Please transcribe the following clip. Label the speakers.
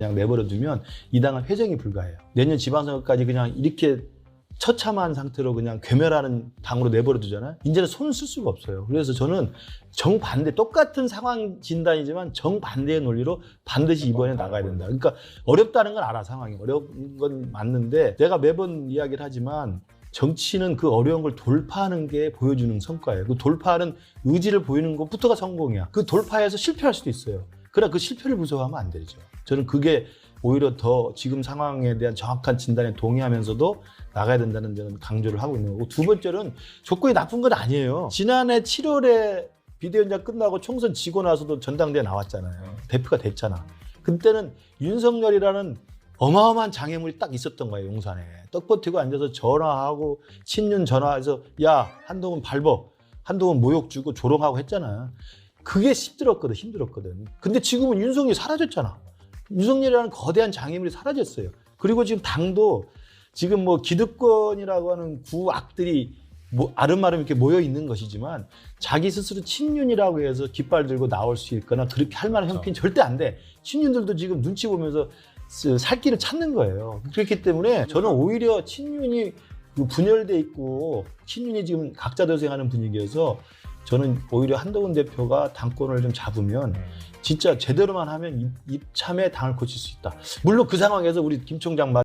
Speaker 1: 그냥 내버려 두면 이 당은 회정이 불가해요. 내년 지방선거까지 그냥 이렇게 처참한 상태로 그냥 괴멸하는 당으로 내버려 두잖아요. 이제는 손을 쓸 수가 없어요. 그래서 저는 정반대, 똑같은 상황 진단이지만 정반대의 논리로 반드시 이번에 나가야 된다. 그러니까 어렵다는 건 알아, 상황이. 어려운 건 맞는데 내가 매번 이야기를 하지만 정치는 그 어려운 걸 돌파하는 게 보여주는 성과예요. 그 돌파하는 의지를 보이는 것부터가 성공이야. 그 돌파해서 실패할 수도 있어요. 그러나 그 실패를 무서워하면 안 되죠. 저는 그게 오히려 더 지금 상황에 대한 정확한 진단에 동의하면서도 나가야 된다는 점은 강조를 하고 있는 거고 두 번째는 조건이 나쁜 건 아니에요. 지난해 7월에 비대위원장 끝나고 총선 지고 나서도 전당대회 나왔잖아요. 대표가 됐잖아. 그때는 윤석열이라는 어마어마한 장애물이 딱 있었던 거예요, 용산에. 떡 버티고 앉아서 전화하고, 친윤 전화해서, 야, 한동훈 밟어. 한동훈 모욕 주고 조롱하고 했잖아. 그게 힘들었거든, 힘들었거든. 근데 지금은 윤석열이 사라졌잖아. 윤석열이라는 거대한 장애물이 사라졌어요. 그리고 지금 당도 지금 뭐 기득권이라고 하는 구악들이 뭐 아름아름 이렇게 모여 있는 것이지만 자기 스스로 친윤이라고 해서 깃발 들고 나올 수 있거나 그렇게 할 만한 형편이 절대 안 돼. 친윤들도 지금 눈치 보면서 스- 살 길을 찾는 거예요. 그렇기 때문에 저는 오히려 친윤이 그 분열돼 있고 친윤이 지금 각자 도생하는 분위기여서 저는 오히려 한동훈 대표가 당권을 좀 잡으면 진짜 제대로만 하면 입- 입참에 당을 고칠 수 있다. 물론 그 상황에서 우리 김 총장 말